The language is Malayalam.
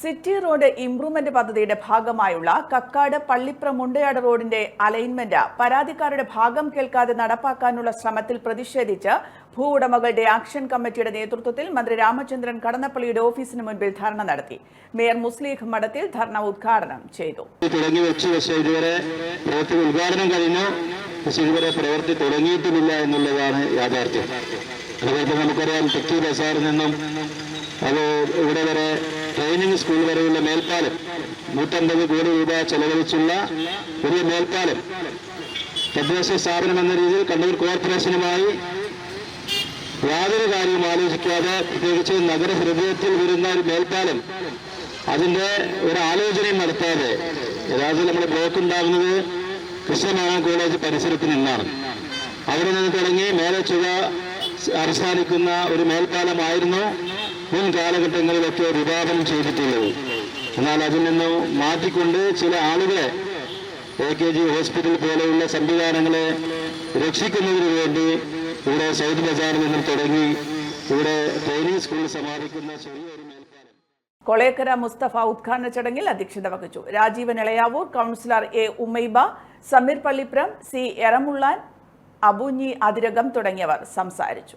സിറ്റി റോഡ് ഇംപ്രൂവ്മെന്റ് പദ്ധതിയുടെ ഭാഗമായുള്ള കക്കാട് പള്ളിപ്ര മുണ്ടയാട് റോഡിന്റെ അലൈൻമെന്റ് പരാതിക്കാരുടെ ഭാഗം കേൾക്കാതെ നടപ്പാക്കാനുള്ള ശ്രമത്തിൽ പ്രതിഷേധിച്ച് ഭൂ ഉടമകളുടെ ആക്ഷൻ കമ്മിറ്റിയുടെ നേതൃത്വത്തിൽ മന്ത്രി രാമചന്ദ്രൻ കടന്നപ്പള്ളിയുടെ ഓഫീസിന് മുൻപിൽ ധർണ നടത്തി. മേയർ മുസ്ലിഖ് മഠത്തിൽ ധർണ ഉദ്ഘാടനം ചെയ്തു. തുടങ്ങി വെച്ച് പ്രവൃത്തി എന്നുള്ളതാണ് യാഥാർത്ഥ്യം. അതുപോലെ നമുക്കറിയാം തെക്കി ബസാറിൽ നിന്നും അത് ഇവിടെ വരെ ട്രെയിനിങ് സ്കൂൾ വരെയുള്ള മേൽപ്പാലം. നൂറ്റമ്പത് കോടി രൂപ ചെലവഴിച്ചുള്ള വലിയ മേൽപ്പാലം. തദ്ദേശ സ്ഥാപനം എന്ന രീതിയിൽ കണ്ണൂർ കോർപ്പറേഷനുമായി യാതൊരു കാര്യവും ആലോചിക്കാതെ പ്രത്യേകിച്ച് നഗരഹൃദയത്തിൽ വരുന്ന ഒരു മേൽപ്പാലം. അതിന്റെ ഒരു ആലോചനയും നടത്താതെ യഥാർത്ഥത്തിൽ നമ്മുടെ ബ്ലോക്ക് ഉണ്ടാകുന്നത് കൃഷ്ണനാരായണ കോളേജ് പരിസരത്ത് നിന്നാണ്. അവിടെ നിന്ന് തുടങ്ങി മേലെ ചുവ അവസാനിക്കുന്ന ഒരു മേൽപ്പാലമായിരുന്നു. മുൻ കാലഘട്ടങ്ങളിലൊക്കെ വിഭാവനം ചെയ്തിട്ടുള്ളത് എന്നാൽ അതിൽ നിന്ന് മാറ്റിക്കൊണ്ട് ചില ആളുകളെ എ കെ ജി ഹോസ്പിറ്റൽ പോലെയുള്ള സംവിധാനങ്ങളെ രക്ഷിക്കുന്നതിന് വേണ്ടി ഇവിടെ സൗദി ബസാറിൽ നിന്നും തുടങ്ങി ഇവിടെ ട്രെയിനിങ് സ്കൂളിൽ സമാപിക്കുന്ന ചെറിയൊരു കൊളേക്കര മുസ്തഫ ഉദ്ഘാടന ചടങ്ങിൽ അധ്യക്ഷത വഹിച്ചു. Rajeevan Elayavoor councillor A Ummaiba Sameer Pallipram C Eramullan Abunhi Athirakam തുടങ്ങിയവർ സംസാരിച്ചു.